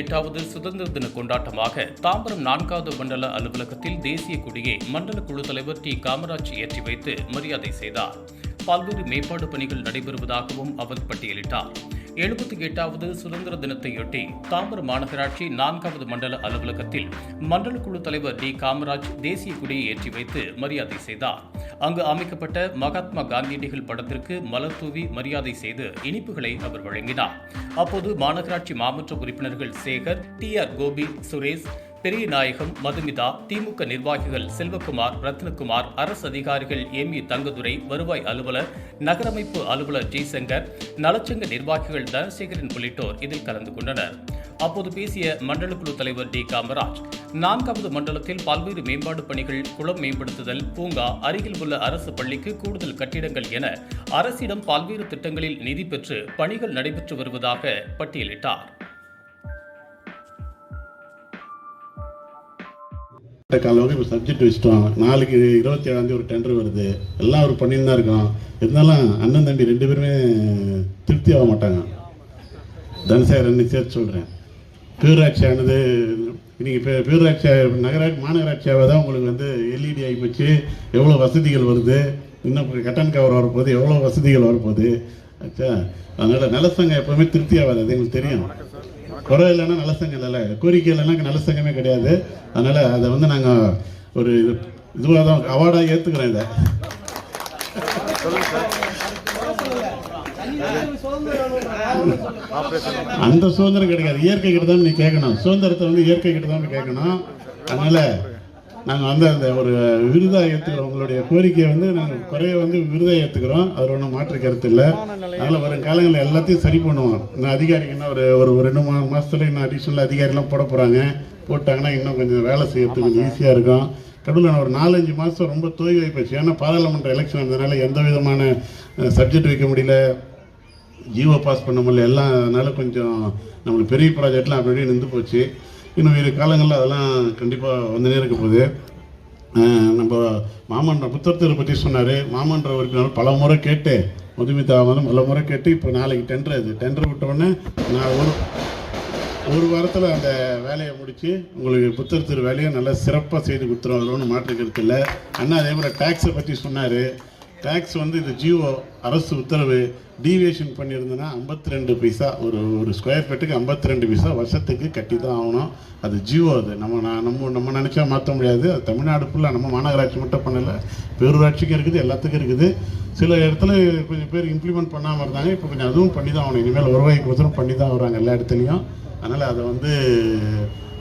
எட்டாவது சுதந்திர தின கொண்டாட்டமாக தாம்பரம் நான்காவது மண்டல அலுவலகத்தில் தேசிய கொடியை மண்டல குழு தலைவர் டி. காமராஜ் ஏற்றி வைத்து மரியாதை செய்தார். பல்வேறு மேம்பாடு பணிகள் நடைபெறுவதாகவும் அவர் பட்டியலிட்டார். எழுபத்தி எட்டாவது சுதந்திர தினத்தையொட்டி தாம்பரம் மாநகராட்சி நான்காவது மண்டல அலுவலகத்தில் மண்டல குழு தலைவர் டி. காமராஜ் தேசிய கொடியை ஏற்றி வைத்து மரியாதை செய்தார். அங்கு அமைக்கப்பட்ட மகாத்மா காந்தியடிகள் படத்திற்கு மலர் தூவி மரியாதை செய்து இனிப்புகளை அவர் வழங்கினார். அப்போது மாநகராட்சி மாவட்ட உறுப்பினர்கள் சேகர் டி. ஆர். கோபி சுரேஷ் பெரியநாயகம் மதுமிதா திமுக நிர்வாகிகள் செல்வகுமார் ரத்னகுமார் அரசு அதிகாரிகள் எம் இ தங்கதுரை வருவாய் அலுவலர் நகரமைப்பு அலுவலர் ஜெய்சங்கர் நலச்சங்க நிர்வாகிகள் தனசேகரன் உள்ளிட்டோர் இதில் கலந்து கொண்டனர். அப்போது பேசிய மண்டல குழு தலைவர் டி. காமராஜ் நான்காவது மண்டலத்தில் பல்வேறு மேம்பாடு பணிகள் குளம் மேம்படுத்துதல் பூங்கா அருகில் உள்ள அரசு பள்ளிக்கு கூடுதல் கட்டிடங்கள் என அரசிடம் பல்வேறு திட்டங்களில் நிதி பெற்று பணிகள் நடைபெற்று வருவதாக பட்டியலிட்டார். காலவங்க இப்போ சப்ஜெக்ட் வச்சுட்டோம். நாளைக்கு இருபத்தி ஏழாந்தேதி ஒரு டெண்டர் வருது. எல்லாம் அவர் பண்ணின்னு தான் இருக்கோம் இருந்தாலும் அண்ணன் தம்பி ரெண்டு பேருமே திருப்தி ஆக மாட்டாங்க. தனசேகரன் சேர்த்து சொல்கிறேன் பேரூராட்சியானது இன்றைக்கி இப்போ பேரூராட்சி நகராட்சி மாநகராட்சியாக தான் உங்களுக்கு வந்து எல்இடி ஆகி போச்சு. எவ்வளோ வசதிகள் வருது? இன்னும் கட்டன் கவர் வரப்போகுது. எவ்வளோ வசதிகள் வரப்போகுது? ஆச்சா அதனால் நலசங்கம் எப்போவுமே திருப்தி ஆகாது. அது எங்களுக்கு தெரியும். குறை இல்லைன்னா நல்ல சங்கம் இல்லைல்ல. கோரிக்கை இல்லைன்னா நல்ல சங்கமே கிடையாது. அதனால் அதை வந்து நாங்கள் ஒரு இது இதுவாக தான் அவார்டாக ஏற்றுக்கிறோம் இதை. அந்த சுதந்திரம் கிடைக்காது. இயற்கை கிட்ட தான் நீ கேட்கணும். சுதந்திரத்தை வந்து இயற்கை கிட்ட தான் கேட்கணும். அதனால் நாங்கள் வந்து அந்த ஒரு விருதாக ஏற்றுக்கிறோம் உங்களுடைய கோரிக்கையை வந்து நாங்கள் குறைய வந்து விருதாக ஏற்றுக்கிறோம் அதில் ஒன்றும் மாற்று கருத்து இல்லை. அதனால் வரும் காலங்களில் எல்லாத்தையும் சரி பண்ணுவோம். இன்னும் அதிகாரிக்கு இன்னும் ஒரு ஒரு ரெண்டு மூணு மாதத்துல இன்னும் அடிஷ்னல் அதிகாரிலாம் போட போகிறாங்க போட்டாங்கன்னா இன்னும் கொஞ்சம் வேலை செய்யறதுக்கு கொஞ்சம் ஈஸியாக இருக்கும். கடவுள் ஒரு நாலஞ்சு மாதம் ரொம்ப தோய்வு வைப்போச்சு ஏன்னா பாராளுமன்ற எலெக்ஷன் வந்ததுனால எந்த விதமான சப்ஜெக்ட் வைக்க முடியல. ஜியோ பாஸ் பண்ண முடியல. எல்லாம் அதனால் கொஞ்சம் நம்மளுக்கு பெரிய ப்ராஜெக்ட்லாம் அப்படியே நின்று போச்சு. இன்னும் வேறு காலங்களில் அதெல்லாம் கண்டிப்பாக வந்துனே இருக்க போகுது. நம்ம மாமன்ற புத்தகத்தை பற்றி சொன்னார். மாமன்ற உறுப்பினர் பல முறை கேட்டு மதுமிதா வந்து பல முறை கேட்டு இப்போ நாளைக்கு டெண்டர் அது டெண்டர் விட்டோடனே நான் ஒரு ஒரு வாரத்தில் அந்த வேலையை முடித்து உங்களுக்கு புத்தகத்திரு வேலையை நல்லா சிறப்பாக செய்து கொடுத்துருவாங்களோன்னு மாற்றுக்கிறது இல்லை. அண்ணா அதே மாதிரி டேக்ஸை பற்றி சொன்னார். டேக்ஸ் வந்து இது ஜியோ அரசு உத்தரவு டீவியேஷன் பண்ணியிருந்தேன்னா ஐம்பத்தி ரெண்டு பைசா ஒரு ஒரு ஸ்கொயர் ஃபீட்டுக்கு ஐம்பத்தி ரெண்டு பைசா வருஷத்துக்கு கட்டி தான் ஆகணும். அது ஜியோ அது. நம்ம நான் நம்ம நம்ம நினச்சா மாற்ற முடியாது. அது தமிழ்நாடு ஃபுல்லாக நம்ம மாநகராட்சி மட்டும் பண்ணலை. பேரூராட்சிக்கும் இருக்குது எல்லாத்துக்கும் இருக்குது. சில இடத்துல கொஞ்சம் பேர் இம்ப்ளிமெண்ட் பண்ணாமல் இருந்தாங்க. இப்போ கொஞ்சம் அதுவும் பண்ணி தான் ஆகணும். இனிமேல் வருவாய்க்கு ஒருத்தரும் பண்ணி தான் வராங்க எல்லா இடத்துலையும். அதனால் அதை வந்து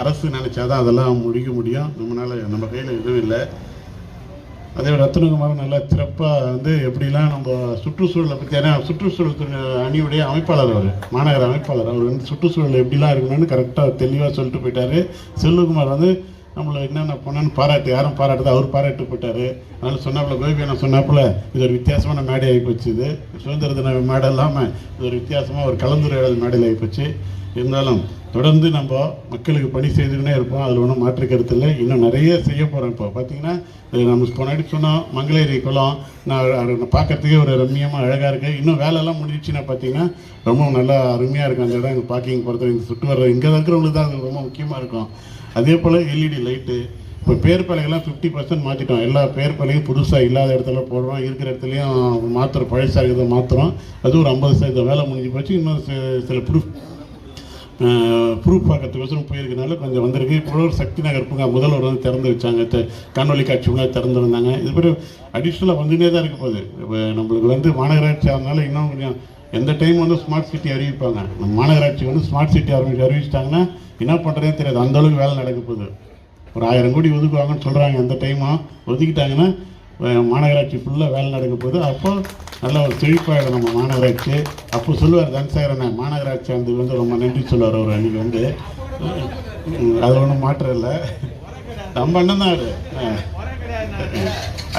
அரசு நினச்சாதான் அதெல்லாம் முடிக்க முடியும். நம்மளால் நம்ம கையில் எதுவும் இல்லை. அதே மாதிரி ரத்னகுமார் நல்லா சிறப்பாக வந்து எப்படிலாம் நம்ம சுற்றுச்சூழலை பற்றி ஏன்னா சுற்றுச்சூழல் அணியுடைய அமைப்பாளர் அவர் மாநகர அமைப்பாளர். அவர் வந்து சுற்றுச்சூழல் எப்படிலாம் இருக்கணும்னு கரெக்டாக தெளிவாக சொல்லிட்டு போயிட்டாரு. செல்வகுமார் வந்து நம்மளை என்னென்ன பண்ணான்னு பாராட்டு யாரும் பாராட்டுது அவர் பாராட்டு போட்டார். அதனால் சொன்னாப்புல கோபி நான் சொன்னாப்புல இது ஒரு வித்தியாசமான மேடை ஆகி போச்சு இது. சுதந்திர தின மேடை இல்லாமல் இது ஒரு வித்தியாசமாக ஒரு கலந்துரையாடல் மேடையில் ஆகி போச்சு. இருந்தாலும் தொடர்ந்து நம்ம மக்களுக்கு பணி செய்துக்கிட்டே இருப்போம். அதில் ஒன்றும் மாற்று கருத்து இல்லை. இன்னும் நிறைய செய்ய போகிறோம் இப்போ. பார்த்தீங்கன்னா நம்ம போனாடி சொன்னோம் மங்களேரி குளம். நான் பார்க்கறதுக்கே ஒரு ரம்மியமாக அழகாக இருக்குது இன்னும் வேலையெல்லாம் முடிஞ்சிச்சுன்னா பார்த்தீங்கன்னா ரொம்ப நல்லா அருமையாக இருக்கும் அந்த இடம். இங்கே பார்க்கிங் போகிறது இங்கே சுட்டு வர்ற இங்கே இருக்கிறவங்களுக்கு தான் அது ரொம்ப முக்கியமாக இருக்கும். அதே போல் எல்இடி லைட்டு இப்போ பேர் பலகைலாம் ஃபிஃப்டி பர்சன்ட் மாற்றிட்டோம் எல்லா பேர் பலகையும் புதுசாக இல்லாத இடத்துல போடுறோம். இருக்கிற இடத்துலையும் மாற்றுறோம் பழசாக இருக்கிறத மாற்றுறோம் அது ஒரு ஐம்பது சதவீதம் வேலை முடிஞ்சு போச்சு. இன்னும் சில ப்ரூஃப் ப்ரூஃப் பார்க்கறதுக்கோசரம் போயிருக்கனால கொஞ்சம் வந்திருக்கு. புலவர் சக்தி நகர் பூங்கா முதல்வர் வந்து திறந்து வச்சாங்க. காணொலி காட்சி பூங்கா திறந்து வந்தாங்க. இது மாதிரி அடிஷ்னலாக வந்துட்டே தான் இருக்க போகுது. இப்போ நம்மளுக்கு வந்து மாநகராட்சி ஆனால இன்னும் கொஞ்சம் எந்த டைம் வந்து ஸ்மார்ட் சிட்டி அறிவிப்பாங்க. நம்ம மாநகராட்சி வந்து ஸ்மார்ட் சிட்டி அறிவிச்சு அறிவிச்சிட்டாங்கன்னா என்ன பண்ணுறதே தெரியாது. அந்தளவுக்கு வேலை நடக்க போகுது. ஒரு ஆயிரம் கோடி ஒதுக்குவாங்கன்னு சொல்கிறாங்க அந்த டைமாக ஒதுக்கிட்டாங்கன்னா மாநகராட்சி ஃபுல்லாக வேலை நடக்கும் போது அப்போ நல்ல ஒரு செழிப்பாயிடும் நம்ம மாநகராட்சி. அப்போ சொல்லுவார் தனசேகரனை மாநகராட்சி அந்த வந்து ரொம்ப நன்றி சொல்லுவார் அவர் அன்றைக்கி வந்து. அது ஒன்றும் மாற்றம் இல்லை. நம்ம அண்ணன் தான் அது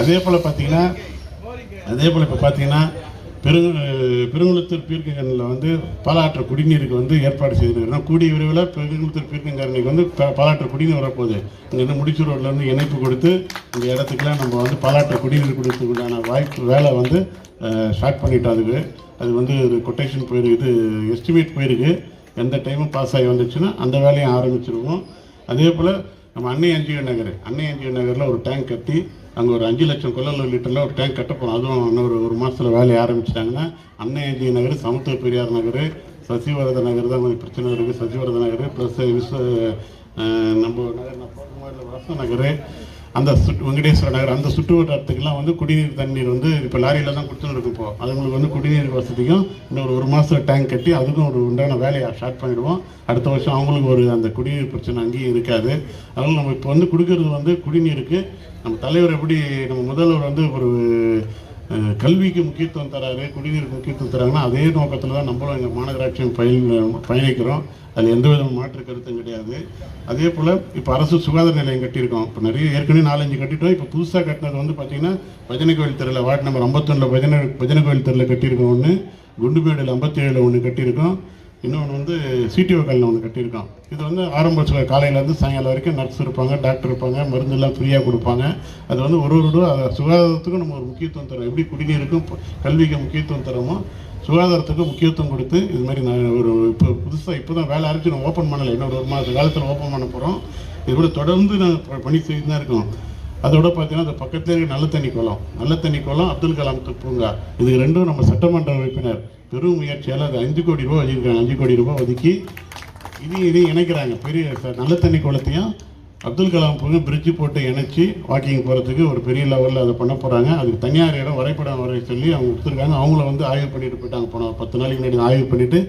அதே போல் பார்த்தீங்கன்னா அதே போல் இப்போ பார்த்தீங்கன்னா பெரு பெருங்குளத்தூர் பீர்க்கங்கரனில் வந்து பாலாற்று குடிநீருக்கு வந்து ஏற்பாடு செய்திருக்கிறோம் கூடிய விரைவில் பெருங்குளத்தூர் பீர்க்கங்கரனுக்கு வந்து ப- பாலாற்று குடிநீர் வரப்போகுது. இங்கேருந்து முடிச்சு ரோட்லேருந்து இணைப்பு கொடுத்து இந்த இடத்துக்குலாம் நம்ம வந்து பாலாற்று குடிநீர் கொடுத்துக்குண்டான வாய்ப்பு வேலை வந்து ஸ்டார்ட் பண்ணிட்டோம் அதுக்கு. அது வந்து ஒரு கொட்டேஷன் போயிருக்கு இது எஸ்டிமேட் போயிருக்கு. எந்த டைமும் பாஸ் ஆகி வந்துச்சுன்னா அந்த வேலையும் ஆரம்பிச்சிருவோம். அதே போல் நம்ம அன்னை அஞ்சிய நகர் அன்னை அஞ்சிய நகரில் ஒரு டேங்க் கட்டி அங்கே ஒரு அஞ்சு லட்சம் கொள்ளல லிட்டரில் ஒரு டேங்க் கட்டப்போம் அதுவும் இன்னொரு ஒரு மாதத்தில் வேலையை ஆரம்பிச்சிட்டாங்கன்னா அன்னையஜி நகர் சமத்துவ பெரியார் நகர் சசிவரத நகர் தான் கொஞ்சம் பிரச்சனை இருக்குது சசிவரத நகர் ப்ளஸ் விஸ்வ நம்ம நகர் நான் போகும்போது வாச நகர். அந்த சுட் வெங்கடேஸ்வர நகர் அந்த சுற்று வட்டாரத்துக்கெல்லாம் வந்து குடிநீர் தண்ணீர் வந்து இப்போ லாரியில் தான் கொடுத்துன்னு இருக்கும் இப்போ. அதுங்களுக்கு வந்து குடிநீர் வசதிக்கும் இன்னொரு ஒரு மாதம் டேங்க் கட்டி அதுக்கும் ஒரு உண்டான வேலையை ஸ்டார்ட் பண்ணிவிடுவோம் அடுத்த வருஷம் அவங்களுக்கு ஒரு அந்த குடிநீர் பிரச்சனை அங்கேயும் இருக்காது. அதனால் நம்ம இப்போ வந்து கொடுக்கறது வந்து குடிநீருக்கு நம்ம தலைவர் எப்படி நம்ம முதல்வர் வந்து ஒரு கல்விக்கு முக்கியத்துவம் தராரு குடிநீருக்கு முக்கியத்துவம் தராங்கன்னா அதே நோக்கத்தில் தான் நம்மளும் எங்கள் மாநகராட்சியும் பயன் பயணிக்கிறோம். அதில் எந்த விதமான மாற்று கருத்தும் கிடையாது. அதே போல் இப்போ அரசு சுகாதார நிலையம் கட்டியிருக்கோம். இப்போ நிறைய ஏற்கனவே நாலஞ்சு கட்டிட்டோம். இப்போ புதுசாக கட்டினது வந்து பார்த்தீங்கன்னா பஜனை கோயில் தெருவில் வார்டு நம்பர் ஐம்பத்தொன்னில் பஜனை பஜனை கோயில் தெருவில் கட்டியிருக்கோம் ஒன்று குண்டுபேடில் ஐம்பத்தி ஏழில் ஒன்று கட்டியிருக்கோம். இன்னொன்று வந்து சிடிஓ காலில் ஒன்று கட்டியிருக்கோம் இது வந்து ஆரம்ப சில காலையிலேருந்து சாயங்காலம் வரைக்கும் நர்ஸ் இருப்பாங்க டாக்டர் இருப்பாங்க மருந்தெல்லாம் ஃப்ரீயாக கொடுப்பாங்க. அது வந்து ஒரு ஒரு சுகாதாரத்துக்கும் நம்ம ஒரு முக்கியத்துவம் தரோம் எப்படி குடிநீருக்கும் கல்விக்கு முக்கியத்துவம் தரோமோ சுகாதாரத்துக்கு முக்கியத்துவம் கொடுத்து இது மாதிரி நான் ஒரு இப்போ புதுசாக இப்போ தான் வேலை அரைச்சி நான் ஓப்பன் பண்ணலை. இன்னொரு ஒரு மாத காலத்தில் ஓப்பன் பண்ண போகிறோம் இது கூட தொடர்ந்து நான் ப- பணி செய்து தான் இருக்கோம். அதோட பார்த்தீங்கன்னா அந்த பக்கத்துல இருக்க நல்ல தண்ணி குளம். நல்ல தண்ணி குளம் அப்துல் கலாம் பூங்கா. இது ரெண்டும் நம்ம சட்டமன்ற உறுப்பினர் பெரும் முயற்சியால் அது அஞ்சு கோடி ரூபாய் ஒதுக்கிருக்காங்க அஞ்சு கோடி ரூபாய் ஒதுக்கி இதையும் இதையும் இணைக்கிறாங்க. பெரிய நல்ல தண்ணி குளத்தையும் அப்துல் கலாம் பூங்கா பிரிட்ஜு போட்டு இணைச்சி வாக்கிங் போகிறதுக்கு ஒரு பெரிய லெவலில் அதை பண்ண போகிறாங்க அதுக்கு தனியார் இடம் வரைபடம் வரைய சொல்லி அவங்க கொடுத்துருக்காங்க. அவங்கள வந்து ஆய்வு பண்ணிட்டு போயிட்டாங்க. போன பத்து நாளைக்கு முன்னாடி ஆய்வு பண்ணிவிட்டு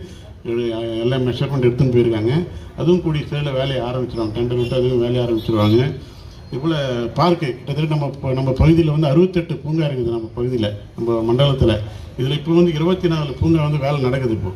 எல்லாம் மெஷர்மெண்ட் எடுத்துன்னு போயிருக்காங்க. அதுவும் கூடிய சேல வேலையை ஆரம்பிச்சிருவாங்க. டெண்டர் விட்டு அதுவும் வேலையை ஆரம்பிச்சிருவாங்க. இவ்வளோ பார்க்கு கிட்டத்தட்ட நம்ம இப்போ நம்ம பகுதியில் வந்து அறுபத்தெட்டு பூங்கா இருக்குது நம்ம பகுதியில் நம்ம மண்டலத்தில். இதில் இப்போ வந்து இருபத்தி நாலு பூங்கா வந்து வேலை நடக்குது இப்போ.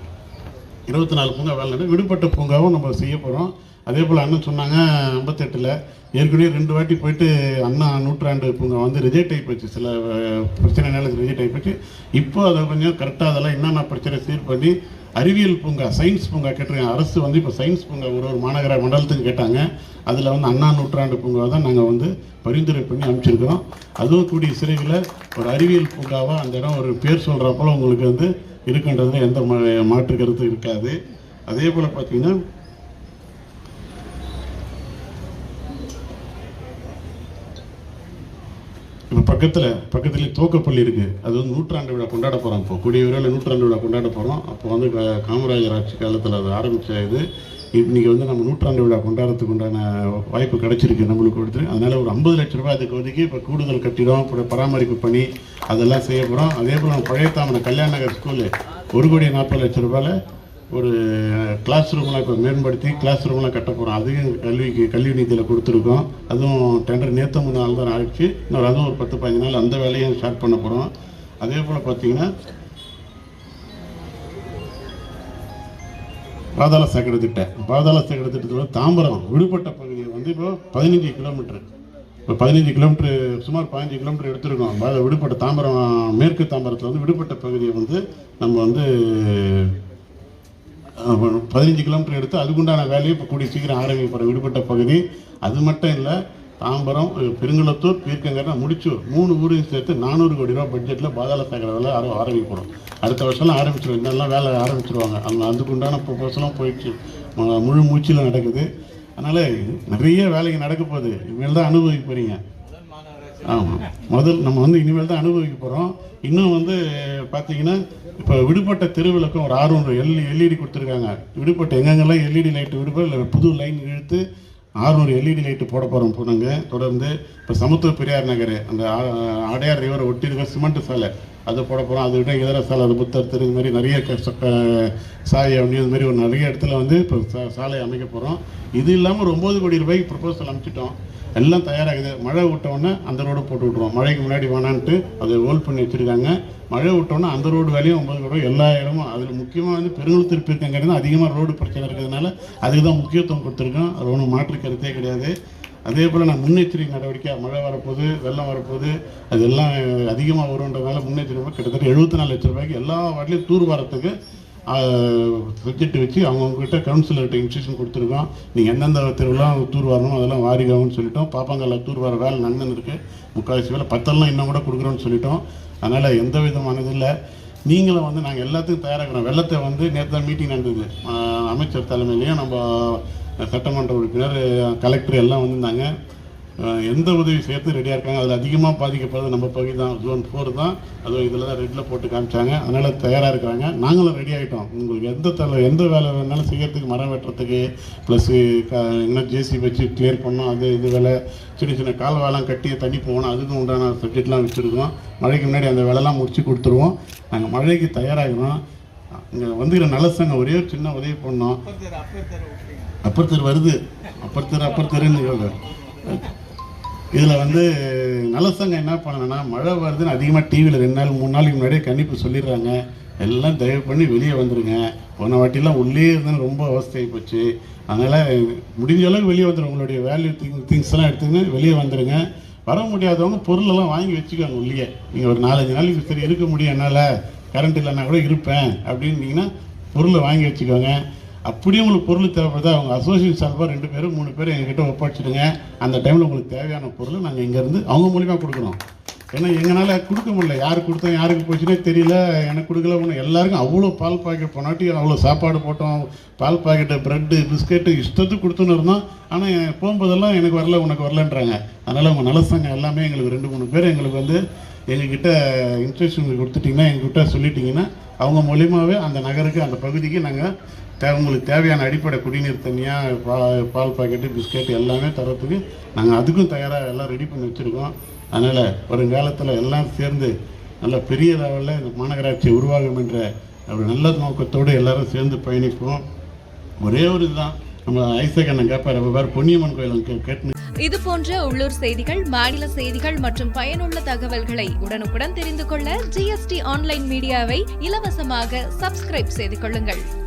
இருபத்தி நாலு பூங்கா வேலை நடக்குது. விடுபட்ட பூங்காவும் நம்ம செய்ய போகிறோம் அதே போல் அண்ணன் சொன்னாங்க ஐம்பத்தெட்டில் ஏற்கனவே ரெண்டு வாட்டி போயிட்டு அண்ணா நூற்றாண்டு பூங்கா வந்து ரிஜெக்ட் ஆகி போச்சு. சில பிரச்சனை பிரச்சனைனால ரிஜெக்ட் ஆகி போச்சு. இப்போ அதை கொஞ்சம் கரெக்டாக அதெல்லாம் என்னென்ன பிரச்சனை சீர் பண்ணி அறிவியல் பூங்கா சயின்ஸ் பூங்கா கேட்டிருக்காங்க. அரசு வந்து இப்போ சயின்ஸ் பூங்கா ஒரு ஒரு மாநகர மண்டலத்துக்கு கேட்டாங்க. அதில் வந்து அண்ணா நூற்றாண்டு பூங்கா தான் நாங்கள் வந்து பரிந்துரை பண்ணி அமைச்சிருக்கிறோம். அதுவும் கூடிய சிறையில் ஒரு அறிவியல் பூங்காவாக அந்த இடம் ஒரு பேர் சொல்கிறப்போல உங்களுக்கு வந்து இருக்குன்றதுல எந்த மா- மாற்று கருத்து இருக்காது. அதே போல் பார்த்தீங்கன்னா இப்போ பக்கத்தில் பக்கத்துலேயே தோக்கப்பள்ளி இருக்குது அது வந்து நூற்றாண்டு விழா கொண்டாட போகிறோம் இப்போ. கூடிய விரைவில் நூற்றாண்டு விழா கொண்டாட போகிறோம் அப்போ வந்து காமராஜர் ஆட்சி காலத்தில் அது ஆரம்பித்த இது. இன்றைக்கி வந்து நம்ம நூற்றாண்டு விழா கொண்டாடுறதுக்கு உண்டான வாய்ப்பு கிடச்சிருக்கு நம்மளுக்கு கொடுத்து. அதனால் ஒரு ஐம்பது லட்ச ரூபாய் அதுக்கு ஒதுக்கி இப்போ கூடுதல் கட்டிடம். அப்புறம் பராமரிப்பு பணி அதெல்லாம் செய்ய போகிறோம் அதே போல் நம்ம பழைய தாமரை கல்யாண நகர் ஸ்கூலு ஒரு கோடி நாற்பது லட்ச ரூபாயில் ஒரு கிளாஸ் ரூம்லாம் இப்போ மேம்படுத்தி கிளாஸ் ரூம்லாம் கட்ட போகிறோம் அதையும் கல்விக்கு கல்வி நிதியில் கொடுத்துருக்கோம். அதுவும் டெண்டர் நேற்று மூணு நாள் தான் ஆயிடுச்சு. இன்னொரு அதுவும் ஒரு பத்து பதினஞ்சு நாள் அந்த வேலையும் ஸ்டார்ட் பண்ண போகிறோம் அதே போல் பார்த்தீங்கன்னா பாதாள சாக்கடை திட்டம் பாதாள சாக்கடை திட்டத்தோட தாம்பரம் விடுபட்ட பகுதியை வந்து இப்போ பதினஞ்சு கிலோமீட்டர் இப்போ பதினஞ்சு கிலோமீட்டர் சுமார் பதினஞ்சு கிலோமீட்டர் எடுத்திருக்கோம். பா- விடுபட்ட தாம்பரம் மேற்கு தாம்பரத்தில் வந்து விடுபட்ட பகுதியை வந்து நம்ம வந்து பதினஞ்சு கிலோமீட்டர் எடுத்து அதுக்குண்டான வேலையை இப்போ கூடிய சீக்கிரம் ஆரம்பிக்கப்பட விடுபட்ட பகுதி. அது மட்டும் இல்லை தாம்பரம் பெருங்குளத்தூர் பீர்க்கங்கரை முடிச்சூர் மூணு ஊரையும் சேர்த்து நானூறு கோடி ரூபா பட்ஜெட்டில் பாதாள சாக்கடை வேலை ஆர- ஆரம்பிக்கப்படும் அடுத்த வருஷம்லாம் ஆரம்பிச்சிடும் இன்னெல்லாம் வேலை ஆரம்பிச்சிருவாங்க. அந்த அதுக்குண்டான ப்ரொபோசலும் போயிடுச்சு. ம- முழு மூச்சில் நடக்குது. அதனால் நிறைய வேலைகள் நடக்க போகுது. இனிமேல் தான் அனுபவிக்க போகிறீங்க ஆமாம் முதல் நம்ம வந்து இனிமேல் தான் அனுபவிக்க போகிறோம் இன்னும் வந்து பார்த்தீங்கன்னா இப்போ விடுபட்ட தெருவிளக்கம் ஒரு ஆறுநூறு எல் எல்இடி கொடுத்துருக்காங்க. விடுபட்ட எங்கெங்கெல்லாம் எல்இடி லைட்டு விடுபட புது லைன் இழுத்து ஆறுநூறு எல்இடி லைட்டு போட போகிறோம் போனாங்க. தொடர்ந்து இப்போ சமத்துவ பெரியார் நகர் அந்த அடையார் ரிவரை ஒட்டி இருக்க சிமெண்ட் சாலை அது போட போகிறோம் அதை விட இதர சாலை அது புத்தர் தெரு இது மாதிரி நிறைய க- ச- இது மாதிரி ஒரு நிறைய இடத்துல வந்து இப்போ சாலை அமைக்க போகிறோம் இது இல்லாமல் ஒரு ஒம்பது கோடி ரூபாய்க்கு ப்ரொபோசல் அமைச்சிட்டோம் எல்லாம் தயாராகுது. மழை விட்டோன்னே அந்த ரோடு போட்டு விட்ருவோம் மழைக்கு முன்னாடி வேணான்ட்டு அதை ஹோல்ட் பண்ணி வச்சுருக்காங்க. மழை விட்டோன்னே அந்த ரோடு வேலையும் ஒன்பது கோடி எல்லா இடமும். அதில் முக்கியமாக வந்து பெருங்குளத்திற்கு இருக்காங்க தான் அதிகமாக ரோடு பிரச்சனை இருக்கிறதுனால அதுக்கு தான் முக்கியத்துவம் கொடுத்துருக்கோம். அது ஒன்றும் மாற்று கருத்தே கிடையாது. அதே போல் நான் முன்னெச்சரிக்கை நடவடிக்கை மழை வரப்போகுது வெள்ளம் வரப்போகுது அதெல்லாம் அதிகமாக வருன்றதுனால முன்னெச்சரிக்கை கிட்டத்தட்ட எழுபத்தி நாலு லட்ச ரூபாய்க்கு எல்லா வாட்டிலையும் தூர் வரத்துக்கு ப்ரொஜெக்ட் வச்சு அவங்கக்கிட்ட கவுன்சிலர்கிட்ட இன்ஸ்ட்ரக்ஷன் கொடுத்துருக்கோம். நீங்கள் எந்தெந்த திருவிழா தூர் வரணும் அதெல்லாம் வாரிகாவுன்னு சொல்லிட்டோம். பாப்பாங்கல்ல தூர் வர வேலை நன்னன் இருக்குது முக்கால்வாசி வேலை பத்தெல்லாம் இன்னும் கூட கொடுக்குறோன்னு சொல்லிட்டோம். அதனால் எந்த விதமானது இல்லை. நீங்களும் வந்து நாங்கள் எல்லாத்துக்கும் தயாராகிறோம் வெள்ளத்தை வந்து நேற்று தான் மீட்டிங் நடந்தது. அமைச்சர் தலைமையிலையும் நம்ம சட்டமன்ற உறுப்பினர் கலெக்டர் எல்லாம் வந்திருந்தாங்க. எந்த உதவி சேர்த்து ரெடியாக இருக்காங்க அதில் அதிகமாக பாதிக்கப்படுறது நம்ம பகுதி தான் ஜோன் ஃபோர் தான். அதுவும் இதில் தான் ரெட்டில் போட்டு காமிச்சாங்க. அதனால் தயாராக இருக்கிறாங்க. நாங்களும் ரெடி ஆகிட்டோம் உங்களுக்கு எந்த தலை எந்த வேலை வேணாலும் செய்யறதுக்கு மரம் வெட்டுறதுக்கு ப்ளஸ்ஸு என்ன ஜேசி வச்சு கிளியர் பண்ணோம் அது இது வேலை. சின்ன சின்ன கால்வாலாம் கட்டி தண்ணி போகணும் அதுக்கும் உண்டான சப்ஜெக்ட்லாம் வச்சுருக்கோம். மழைக்கு முன்னாடி அந்த வேலைலாம் முடிச்சு கொடுத்துருவோம். நாங்கள் மழைக்கு தயாராகிறோம். இங்கே வந்துக்கிற நல்ல சங்கம் ஒரே ஒரு சின்ன உதவி பண்ணோம். அப்பர் தெரு வருது. அப்பர் தெரு அப்பர் தெருன்னு இதில் வந்து நல்ல சங்கம் என்ன பண்ணணும்னா மழை வருதுன்னு அதிகமாக டிவியில் ரெண்டு நாள் மூணு நாளைக்கு முன்னாடியே கணிப்பு சொல்லிடுறாங்க. எல்லாம் தயவு பண்ணி வெளியே வந்துடுங்க போன வாட்டிலாம் உள்ளே இருந்தேன்னு ரொம்ப அவஸ்தை போச்சு. அதனால் முடிஞ்ச அளவுக்கு வெளியே வந்துடும் உங்களுடைய வேல்யூ திங் திங்ஸ் எல்லாம் எடுத்துக்கின்னு வெளியே வந்துடுங்க வர முடியாதவங்க பொருளெல்லாம் வாங்கி வச்சுக்கோங்க உள்ளே. நீங்கள் ஒரு நாலஞ்சு நாளைக்கு சரி இருக்க முடியும். என்னால் கரண்ட் இல்லைன்னா கூட இருப்பேன். அப்படின்னீங்கன்னா பொருளை வாங்கி வச்சுக்கோங்க. அப்படியே உங்களுக்கு பொருள் தேவைப்படுதா? அவங்க அசோசியேட் சார்பாக ரெண்டு பேரும் மூணு பேரும் எங்ககிட்ட ஒப்படைச்சிடுங்க. அந்த டைமில் உங்களுக்கு தேவையான பொருள் நாங்கள் இங்கேருந்து அவங்க மூலிமா கொடுக்குறோம் ஏன்னா எங்களால் கொடுக்க முடியல. யார் கொடுத்தோம் யாருக்கு போச்சுன்னே தெரியல. எனக்கு கொடுக்கல. ஒன்று எல்லாருக்கும் அவ்வளோ பால் பாக்கெட் போனாட்டி அவ்வளோ சாப்பாடு போட்டோம். பால் பாக்கெட்டு ப்ரெட்டு பிஸ்கெட்டு இஷ்டத்துக்கு கொடுத்துன்னு இருந்தோம். ஆனால் போகும்போதெல்லாம் எனக்கு வரல உனக்கு வரலன்றாங்க. அதனால் உங்கள் நலசங்கம் எல்லாமே எங்களுக்கு ரெண்டு மூணு பேர் எங்களுக்கு வந்து எங்ககிட்ட இன்ஸ்ட்ரக்ஷன் கொடுத்துட்டிங்கன்னா எங்ககிட்ட சொல்லிட்டிங்கன்னா அவங்க மூலியமாகவே அந்த நகருக்கு அந்த பகுதிக்கு நாங்கள் தே உங்களுக்கு தேவையான அடிப்படை குடிநீர் தனியாக பா பால் பாக்கெட்டு பிஸ்கெட் எல்லாமே தரத்துக்கு நாங்கள் அதுக்கும் தயாராக எல்லாம் ரெடி பண்ணி வச்சுருக்கோம். அதனால் வருங்காலத்தில் எல்லாம் சேர்ந்து நல்ல பெரிய லெவலில் இந்த மாநகராட்சி உருவாகும் என்ற ஒரு நல்ல நோக்கத்தோடு எல்லாரும் சேர்ந்து பயணிப்போம். ஒரே ஒரு இதுதான். நம்ம ஐசகண்ணன் கேட்பார் அப்போ பொன்னியம்மன் கோயில் கேட்டு இது போன்ற உள்ளூர் செய்திகள் மாநில செய்திகள் மற்றும் பயனுள்ள தகவல்களை உடனுக்குடன் தெரிந்து கொள்ள ஜிஎஸ்டி ஆன்லைன் மீடியாவை இலவசமாக சப்ஸ்கிரைப் செய்து கொள்ளுங்கள்.